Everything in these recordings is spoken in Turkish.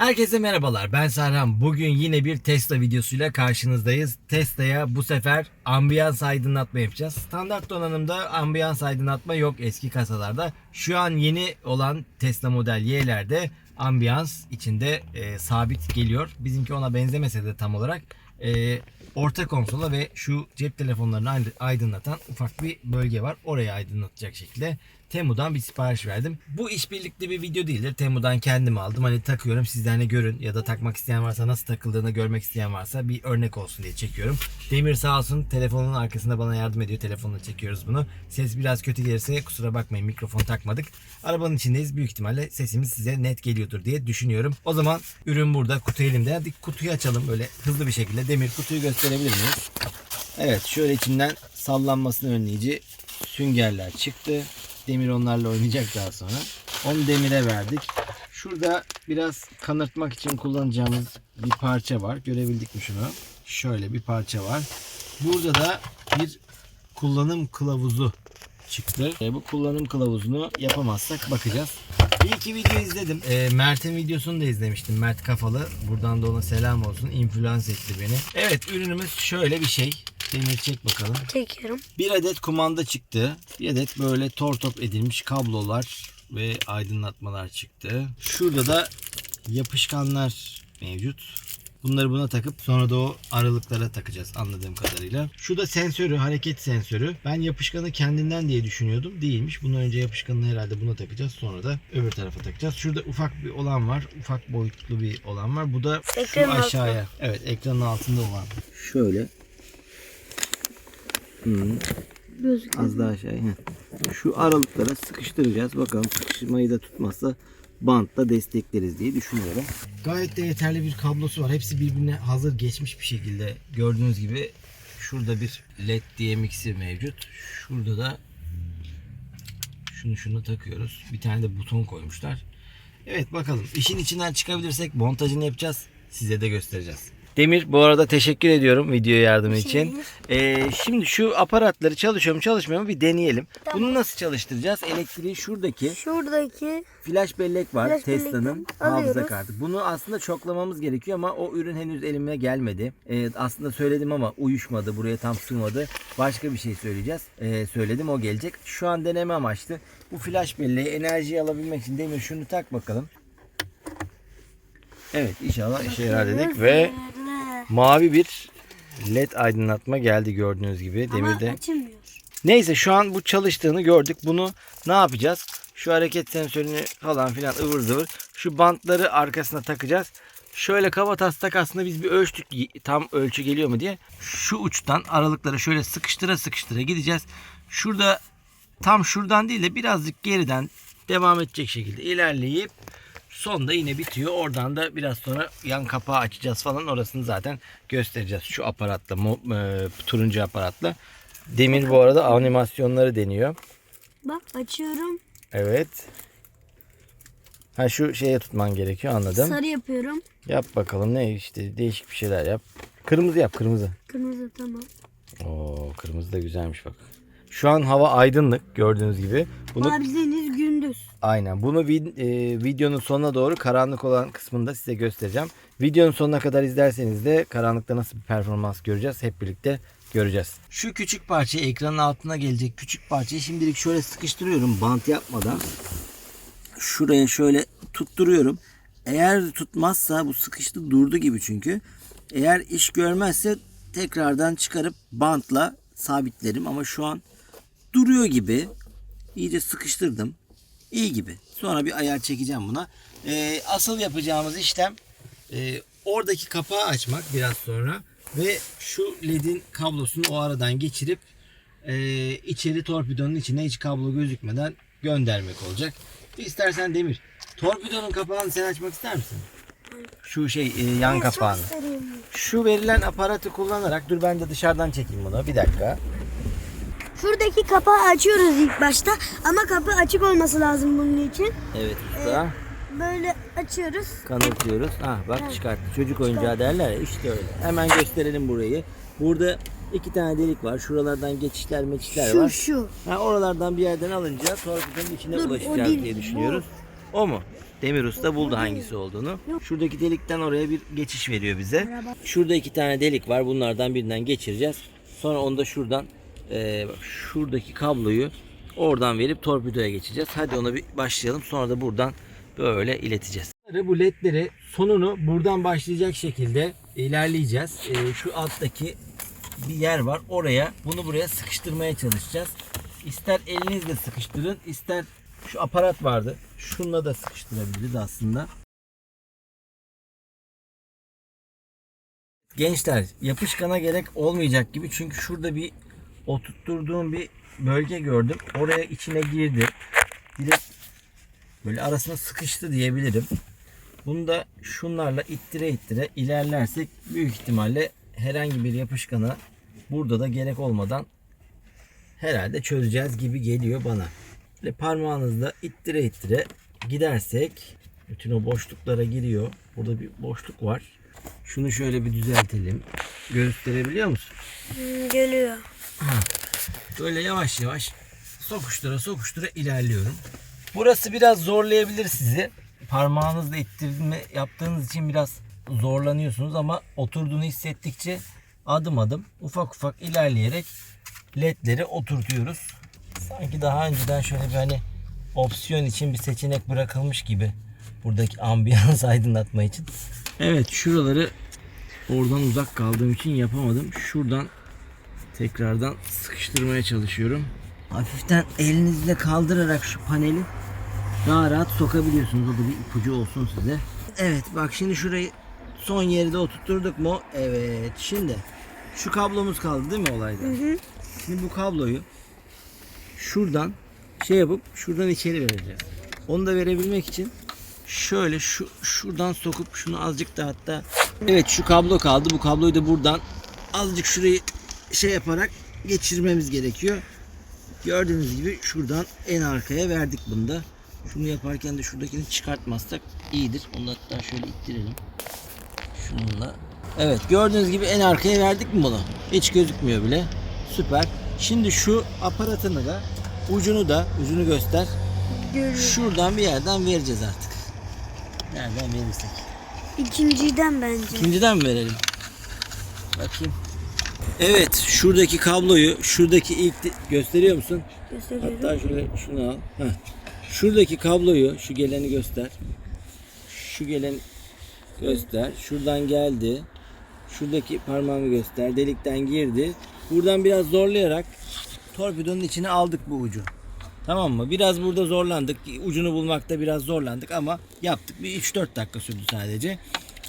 Herkese merhabalar. Ben Serhan. Bugün yine bir Tesla videosuyla karşınızdayız. Tesla'ya bu sefer ambiyans aydınlatma yapacağız. Standart donanımda ambiyans aydınlatma yok eski kasalarda. Şu an yeni olan Tesla Model Y'lerde ambiyans içinde e, sabit geliyor. Bizimki ona benzemese de tam olarak e, orta konsola ve şu cep telefonlarını ayd- aydınlatan ufak bir bölge var. Orayı aydınlatacak şekilde Temu'dan bir sipariş verdim. Bu işbirlikli bir video değildir. Temu'dan kendim aldım. Hani takıyorum sizden de görün ya da takmak isteyen varsa nasıl takıldığını görmek isteyen varsa bir örnek olsun diye çekiyorum. Demir sağ olsun telefonun arkasında bana yardım ediyor. Telefonla çekiyoruz bunu. Ses biraz kötü gelirse kusura bakmayın mikrofon takmadık. Arabanın içindeyiz. Büyük ihtimalle sesimiz size net geliyordur diye düşünüyorum. O zaman ürün burada. Kutu elimde. Hadi kutuyu açalım böyle hızlı bir şekilde. Demir kutuyu gösterebilir miyiz? Evet şöyle içinden sallanmasını önleyici süngerler çıktı. Demir onlarla oynayacak daha sonra. Onu demire verdik. Şurada biraz kanırtmak için kullanacağımız bir parça var. Görebildik mi şunu? Şöyle bir parça var. Burada da bir kullanım kılavuzu çıktı. E, bu kullanım kılavuzunu yapamazsak bakacağız. Bir iki video izledim. E, Mert'in videosunu da izlemiştim. Mert Kafalı. Buradan da ona selam olsun. Influence etti beni. Evet ürünümüz şöyle bir şey. Demir çek bakalım. Çekiyorum. Bir adet kumanda çıktı. Bir adet böyle tor top edilmiş kablolar ve aydınlatmalar çıktı. Şurada da yapışkanlar mevcut. Bunları buna takıp sonra da o aralıklara takacağız anladığım kadarıyla. Şu da sensörü, hareket sensörü. Ben yapışkanı kendinden diye düşünüyordum. Değilmiş. Bundan önce yapışkanını herhalde buna takacağız. Sonra da öbür tarafa takacağız. Şurada ufak bir olan var. Ufak boyutlu bir olan var. Bu da şu Ekranın altında. aşağıya. Evet ekranın altında olan. Şöyle. Hmm. Gözüküyor. Az daha aşağı. heh. Şu aralıklara sıkıştıracağız. Bakalım sıkışmayı da tutmazsa bantla destekleriz diye düşünüyorum. Gayet de yeterli bir kablosu var. Hepsi birbirine hazır geçmiş bir şekilde. Gördüğünüz gibi şurada bir led DMX'i mevcut. Şurada da şunu şunu takıyoruz. Bir tane de buton koymuşlar. Evet bakalım işin içinden çıkabilirsek montajını yapacağız. Size de göstereceğiz. Demir bu arada teşekkür ediyorum video yardımı için. Ee, şimdi şu aparatları çalışıyor mu çalışmıyor mu bir deneyelim. Bunu nasıl çalıştıracağız? Elektriği şuradaki Şuradaki flash bellek var Flash Tesla'nın hafıza kartı. Bunu aslında çoklamamız gerekiyor ama o ürün henüz elime gelmedi. Ee, aslında söyledim ama uyuşmadı. Buraya tam sığmadı. Başka bir şey söyleyeceğiz. Ee, söyledim o gelecek. Şu an deneme amaçlı. Bu flash belleği enerjiyi alabilmek için Demir şunu tak bakalım. Evet inşallah işe yarar dedik ve mavi bir led aydınlatma geldi gördüğünüz gibi. Demir de Ama açılmıyor. Neyse şu an bu çalıştığını gördük. Bunu ne yapacağız? Şu hareket sensörünü falan filan ıvır zıvır. Şu bantları arkasına takacağız. Şöyle kaba taslak aslında biz bir ölçtük tam ölçü geliyor mu diye. Şu uçtan aralıkları şöyle sıkıştıra sıkıştıra gideceğiz. Şurada tam şuradan değil de birazcık geriden devam edecek şekilde ilerleyip sonda yine bitiyor. Oradan da biraz sonra yan kapağı açacağız falan. Orasını zaten göstereceğiz. Şu aparatla, e, turuncu aparatla. Demir bu arada animasyonları deniyor. Bak açıyorum. Evet. Ha şu şeye tutman gerekiyor anladım. Sarı yapıyorum. Yap bakalım ne işte değişik bir şeyler yap. Kırmızı yap kırmızı. Kırmızı tamam. Oo kırmızı da güzelmiş bak. Şu an hava aydınlık gördüğünüz gibi. Bunu gündüz. Aynen bunu vid- e, videonun sonuna doğru karanlık olan kısmında size göstereceğim. Videonun sonuna kadar izlerseniz de karanlıkta nasıl bir performans göreceğiz hep birlikte göreceğiz. Şu küçük parçayı ekranın altına gelecek küçük parçayı şimdilik şöyle sıkıştırıyorum bant yapmadan. Şuraya şöyle tutturuyorum. Eğer tutmazsa bu sıkıştı durdu gibi çünkü. Eğer iş görmezse tekrardan çıkarıp bantla sabitlerim ama şu an duruyor gibi. İyice sıkıştırdım. İyi gibi. Sonra bir ayar çekeceğim buna. Ee, asıl yapacağımız işlem e, oradaki kapağı açmak biraz sonra ve şu ledin kablosunu o aradan geçirip e, içeri torpidonun içine hiç kablo gözükmeden göndermek olacak. İstersen Demir. Torpidonun kapağını sen açmak ister misin? Şu şey e, yan kapağını. Şu verilen aparatı kullanarak dur ben de dışarıdan çekeyim bunu. Bir dakika. Şuradaki kapağı açıyoruz ilk başta ama kapı açık olması lazım bunun için. Evet usta. Böyle açıyoruz. Kanıtıyoruz. Ah bak çıkarttı. Çocuk oyuncağı derler ya işte öyle. Hemen gösterelim burayı. Burada iki tane delik var. Şuralardan geçişler meçişler Şu var. şu. Ha, oralardan bir yerden alınca torpidonun içine Dur, ulaşacağız değil, diye bu. düşünüyoruz. O mu? Demir Usta buldu hangisi olduğunu. Şuradaki delikten oraya bir geçiş veriyor bize. Şurada iki tane delik var. Bunlardan birinden geçireceğiz. Sonra onu da şuradan e, şuradaki kabloyu oradan verip torpidoya geçeceğiz. Hadi ona bir başlayalım. Sonra da buradan böyle ileteceğiz. Bu ledleri sonunu buradan başlayacak şekilde ilerleyeceğiz. E, şu alttaki bir yer var. Oraya bunu buraya sıkıştırmaya çalışacağız. İster elinizle sıkıştırın, ister şu aparat vardı. Şununla da sıkıştırabiliriz aslında. Gençler yapışkana gerek olmayacak gibi çünkü şurada bir oturtturduğum bir bölge gördüm. Oraya içine girdi. Direkt böyle arasına sıkıştı diyebilirim. Bunu da şunlarla ittire ittire ilerlersek büyük ihtimalle herhangi bir yapışkana burada da gerek olmadan herhalde çözeceğiz gibi geliyor bana. Böyle parmağınızla ittire ittire gidersek bütün o boşluklara giriyor. Burada bir boşluk var. Şunu şöyle bir düzeltelim. Gösterebiliyor musun? Geliyor. Böyle yavaş yavaş sokuştura sokuştura ilerliyorum. Burası biraz zorlayabilir sizi. Parmağınızla ittirme yaptığınız için biraz zorlanıyorsunuz ama oturduğunu hissettikçe adım adım ufak ufak ilerleyerek ledleri oturtuyoruz. Sanki daha önceden şöyle bir hani opsiyon için bir seçenek bırakılmış gibi buradaki ambiyans aydınlatma için. Evet şuraları oradan uzak kaldığım için yapamadım. Şuradan tekrardan sıkıştırmaya çalışıyorum. Hafiften elinizle kaldırarak şu paneli daha rahat sokabiliyorsunuz. O da bir ipucu olsun size. Evet bak şimdi şurayı son yeri de oturtturduk mu? Evet şimdi şu kablomuz kaldı değil mi olayda? Şimdi bu kabloyu şuradan şey yapıp şuradan içeri vereceğiz. Onu da verebilmek için şöyle şu şuradan sokup şunu azıcık da hatta evet şu kablo kaldı. Bu kabloyu da buradan azıcık şurayı şey yaparak geçirmemiz gerekiyor. Gördüğünüz gibi şuradan en arkaya verdik bunu da. Şunu yaparken de şuradakini çıkartmazsak iyidir. Onu hatta şöyle ittirelim. Şununla. Evet gördüğünüz gibi en arkaya verdik mi bunu? Hiç gözükmüyor bile. Süper. Şimdi şu aparatını da ucunu da ucunu göster. Görüyor. Şuradan bir yerden vereceğiz artık. Nereden verirsek. İkinciden bence. İkinciden mi verelim? Bakayım. Evet şuradaki kabloyu şuradaki ilk gösteriyor musun? Gösteriyorum. Hatta şöyle şunu al. Heh. Şuradaki kabloyu şu geleni göster. Şu gelen göster. Şuradan geldi. Şuradaki parmağımı göster. Delikten girdi. Buradan biraz zorlayarak torpidonun içine aldık bu ucu. Tamam mı? Biraz burada zorlandık. Ucunu bulmakta biraz zorlandık ama yaptık. Bir 3-4 dakika sürdü sadece.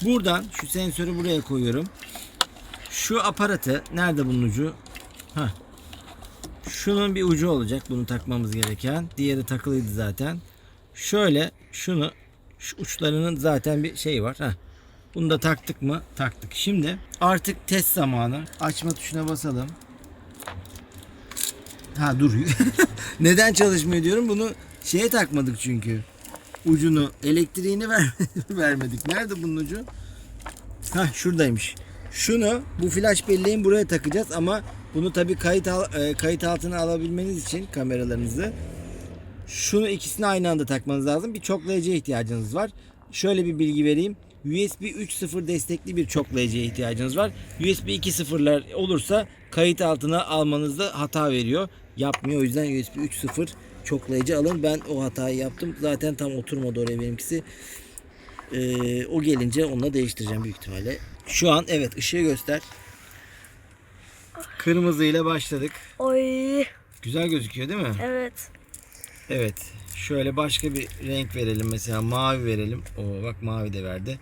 Buradan şu sensörü buraya koyuyorum. Şu aparatı nerede bunun ucu? Heh. Şunun bir ucu olacak bunu takmamız gereken. Diğeri takılıydı zaten. Şöyle şunu şu uçlarının zaten bir şey var. Heh. Bunu da taktık mı? Taktık. Şimdi artık test zamanı. Açma tuşuna basalım. Ha dur. Neden çalışmıyor diyorum. Bunu şeye takmadık çünkü. Ucunu elektriğini ver vermedik. Nerede bunun ucu? Ha şuradaymış. Şunu bu flash belleğin buraya takacağız ama bunu tabii kayıt al- e, kayıt altına alabilmeniz için kameralarınızı şunu ikisini aynı anda takmanız lazım. Bir çoklayıcıya ihtiyacınız var. Şöyle bir bilgi vereyim. USB 3.0 destekli bir çoklayıcıya ihtiyacınız var. USB 2.0'lar olursa kayıt altına almanızda hata veriyor. Yapmıyor. O yüzden USB 3.0 çoklayıcı alın. Ben o hatayı yaptım. Zaten tam oturmadı oraya benimkisi. Ee, o gelince onunla değiştireceğim büyük ihtimalle. Şu an evet ışığı göster. Kırmızı ile başladık. Oy. Güzel gözüküyor değil mi? Evet. Evet. Şöyle başka bir renk verelim mesela mavi verelim. Oo bak mavi de verdi.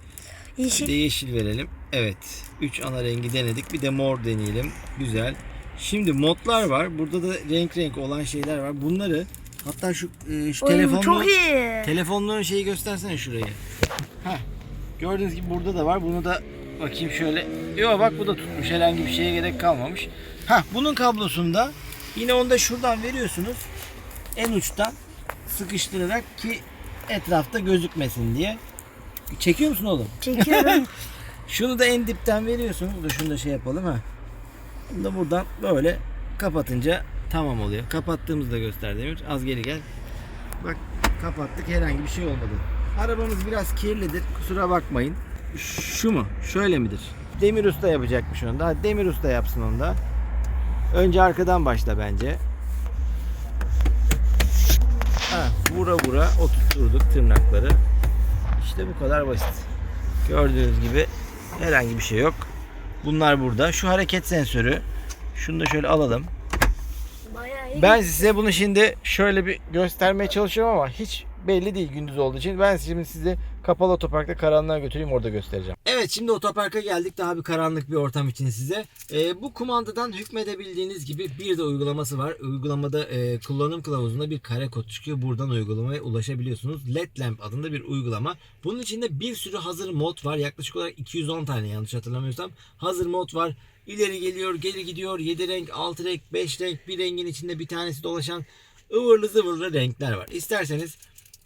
Bir de Yeşil. yeşil verelim. Evet. 3 ana rengi denedik. Bir de mor deneyelim. Güzel. Şimdi modlar var. Burada da renk renk olan şeyler var. Bunları hatta şu e, şu Oy, bu telefonlu çok iyi. telefonların şeyi göstersene şurayı. Heh. Gördüğünüz gibi burada da var. Bunu da bakayım şöyle. Yok bak bu da tutmuş. Herhangi bir şeye gerek kalmamış. Ha bunun kablosunda yine onu da şuradan veriyorsunuz. En uçtan sıkıştırarak ki etrafta gözükmesin diye. Çekiyor musun oğlum? Çekiyorum. Şunu da en dipten veriyorsunuz. Dur şunu da şey yapalım ha. Bunu da buradan böyle kapatınca tamam oluyor. Kapattığımızda göster Demir. Az geri gel. Bak kapattık herhangi bir şey olmadı. Arabamız biraz kirlidir. Kusura bakmayın. Şu mu? Şöyle midir? Demir Usta yapacakmış onu da. Demir Usta yapsın onu da. Önce arkadan başla bence. Ha, vura vura oturtturduk tırnakları. İşte bu kadar basit. Gördüğünüz gibi herhangi bir şey yok. Bunlar burada. Şu hareket sensörü. Şunu da şöyle alalım. Bayağı iyi. Ben size bunu şimdi şöyle bir göstermeye çalışıyorum ama hiç belli değil gündüz olduğu için. Ben şimdi sizi kapalı otoparkta karanlığa götüreyim orada göstereceğim. Evet şimdi otoparka geldik daha bir karanlık bir ortam için size. Ee, bu kumandadan hükmedebildiğiniz gibi bir de uygulaması var. Uygulamada e, kullanım kılavuzunda bir kare kod çıkıyor. Buradan uygulamaya ulaşabiliyorsunuz. LED Lamp adında bir uygulama. Bunun içinde bir sürü hazır mod var. Yaklaşık olarak 210 tane yanlış hatırlamıyorsam. Hazır mod var. İleri geliyor, geri gidiyor. 7 renk, 6 renk, 5 renk, bir rengin içinde bir tanesi dolaşan ıvırlı zıvırlı renkler var. İsterseniz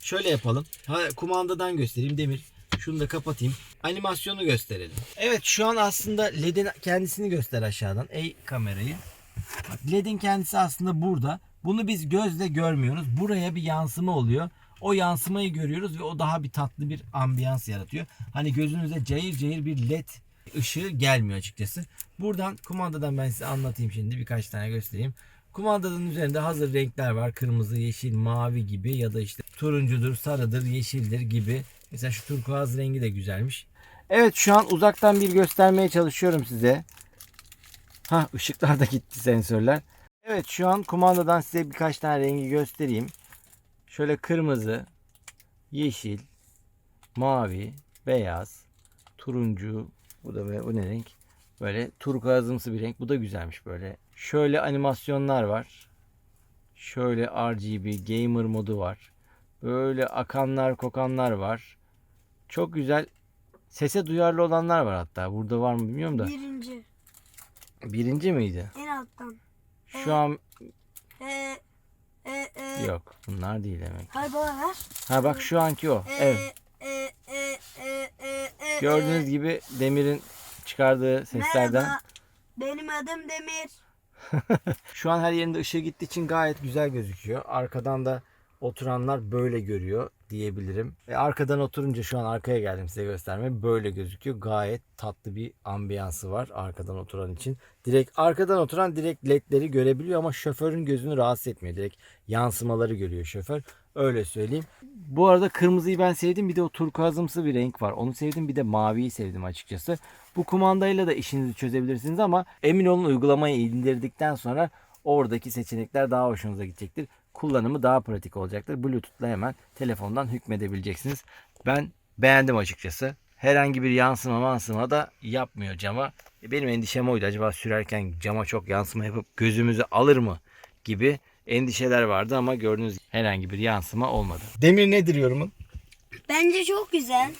şöyle yapalım. Ha, kumandadan göstereyim Demir. Şunu da kapatayım. Animasyonu gösterelim. Evet şu an aslında LED'in kendisini göster aşağıdan. Ey kamerayı. LED'in kendisi aslında burada. Bunu biz gözle görmüyoruz. Buraya bir yansıma oluyor. O yansımayı görüyoruz ve o daha bir tatlı bir ambiyans yaratıyor. Hani gözünüze cayır cayır bir led ışığı gelmiyor açıkçası. Buradan kumandadan ben size anlatayım şimdi birkaç tane göstereyim. Kumandanın üzerinde hazır renkler var. Kırmızı, yeşil, mavi gibi ya da işte turuncudur, sarıdır, yeşildir gibi. Mesela şu turkuaz rengi de güzelmiş. Evet şu an uzaktan bir göstermeye çalışıyorum size. Ha ışıklar da gitti sensörler. Evet şu an kumandadan size birkaç tane rengi göstereyim. Şöyle kırmızı, yeşil, mavi, beyaz, turuncu. Bu da böyle bu ne renk? Böyle turkuazımsı bir renk. Bu da güzelmiş böyle. Şöyle animasyonlar var. Şöyle RGB gamer modu var. Böyle akanlar kokanlar var. Çok güzel. Sese duyarlı olanlar var hatta. Burada var mı bilmiyorum da. Birinci. Birinci miydi? En alttan. Şu an E, e, e. yok. Bunlar değil demek. Hay baba ver. Ha bak şu anki o. E, Evet. E, e, e, e, e, Gördüğünüz e. gibi Demir'in çıkardığı seslerden. Merhaba. Benim adım Demir. Şu an her yerinde ışığı gittiği için gayet güzel gözüküyor. Arkadan da oturanlar böyle görüyor diyebilirim. E arkadan oturunca şu an arkaya geldim size göstermeye. Böyle gözüküyor. Gayet tatlı bir ambiyansı var arkadan oturan için. Direkt arkadan oturan direkt ledleri görebiliyor ama şoförün gözünü rahatsız etmiyor. Direkt yansımaları görüyor şoför. Öyle söyleyeyim. Bu arada kırmızıyı ben sevdim. Bir de o turkuazımsı bir renk var. Onu sevdim. Bir de maviyi sevdim açıkçası. Bu kumandayla da işinizi çözebilirsiniz ama emin olun uygulamayı indirdikten sonra oradaki seçenekler daha hoşunuza gidecektir. Kullanımı daha pratik olacaktır. Bluetooth'la hemen telefondan hükmedebileceksiniz. Ben beğendim açıkçası. Herhangi bir yansıma mansıma da yapmıyor cama. E, Benim endişem oydu. Acaba sürerken cama çok yansıma yapıp gözümüzü alır mı gibi endişeler vardı ama gördüğünüz gibi herhangi bir yansıma olmadı. Demir nedir yorumun? Bence çok güzel.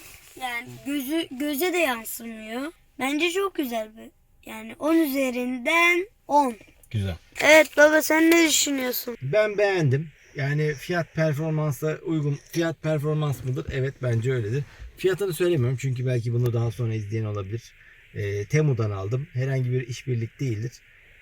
Yani gözü göze de yansımıyor. Bence çok güzel bir. Yani 10 üzerinden 10. Güzel. Evet baba sen ne düşünüyorsun? Ben beğendim. Yani fiyat performansla uygun. Fiyat performans mıdır? Evet bence öyledir. Fiyatını söylemiyorum çünkü belki bunu daha sonra izleyen olabilir. Ee, Temu'dan aldım. Herhangi bir işbirlik değildir.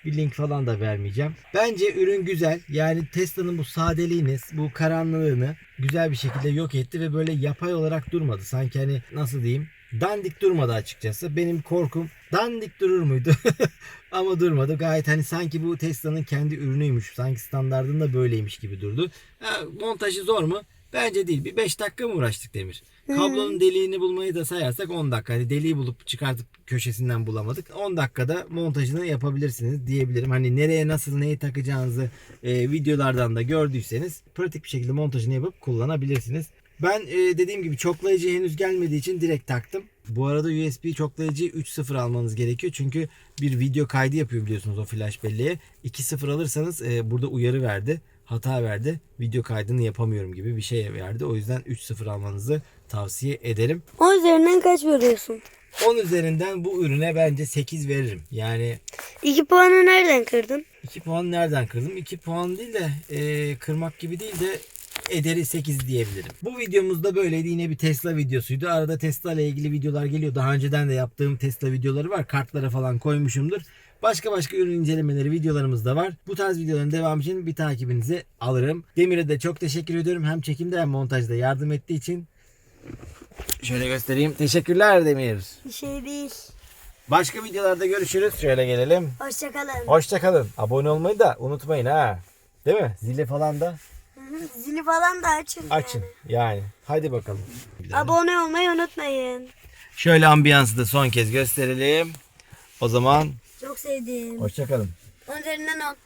Bir link falan da vermeyeceğim. Bence ürün güzel. Yani Tesla'nın bu sadeliğini, bu karanlığını güzel bir şekilde yok etti ve böyle yapay olarak durmadı. Sanki hani nasıl diyeyim? Dandik durmadı açıkçası. Benim korkum dandik durur muydu? Ama durmadı. Gayet hani sanki bu Tesla'nın kendi ürünüymüş. Sanki standartında böyleymiş gibi durdu. Ha, montajı zor mu? Bence değil. Bir 5 dakika mı uğraştık Demir? Kablonun deliğini bulmayı da sayarsak 10 dakika. Hani deliği bulup çıkartıp köşesinden bulamadık. 10 dakikada montajını yapabilirsiniz diyebilirim. Hani nereye nasıl neyi takacağınızı e, videolardan da gördüyseniz pratik bir şekilde montajını yapıp kullanabilirsiniz. Ben e, dediğim gibi çoklayıcı henüz gelmediği için direkt taktım. Bu arada USB çoklayıcıyı 3.0 almanız gerekiyor. Çünkü bir video kaydı yapıyor biliyorsunuz o flash belleğe. 2.0 alırsanız e, burada uyarı verdi. Hata verdi. Video kaydını yapamıyorum gibi bir şey verdi. O yüzden 3.0 almanızı tavsiye ederim. 10 üzerinden kaç veriyorsun? 10 üzerinden bu ürüne bence 8 veririm. Yani 2 puanı nereden kırdın? 2 puan nereden kırdım? 2 puan değil de e, kırmak gibi değil de ederi 8 diyebilirim. Bu videomuzda böyleydi. Yine bir Tesla videosuydu. Arada Tesla ile ilgili videolar geliyor. Daha önceden de yaptığım Tesla videoları var. Kartlara falan koymuşumdur. Başka başka ürün incelemeleri videolarımız da var. Bu tarz videoların devamı için bir takibinizi alırım. Demir'e de çok teşekkür ediyorum. Hem çekimde hem montajda yardım ettiği için. Şöyle göstereyim. Teşekkürler Demir. Bir şey değil. Başka videolarda görüşürüz. Şöyle gelelim. Hoşçakalın. Hoşçakalın. Abone olmayı da unutmayın ha. Değil mi? Zili falan da Zili falan da açın. açın. Yani. Hadi bakalım. Abone olmayı unutmayın. Şöyle ambiyansı da son kez gösterelim. O zaman Çok sevdim. hoşçakalın. Onun üzerinden on.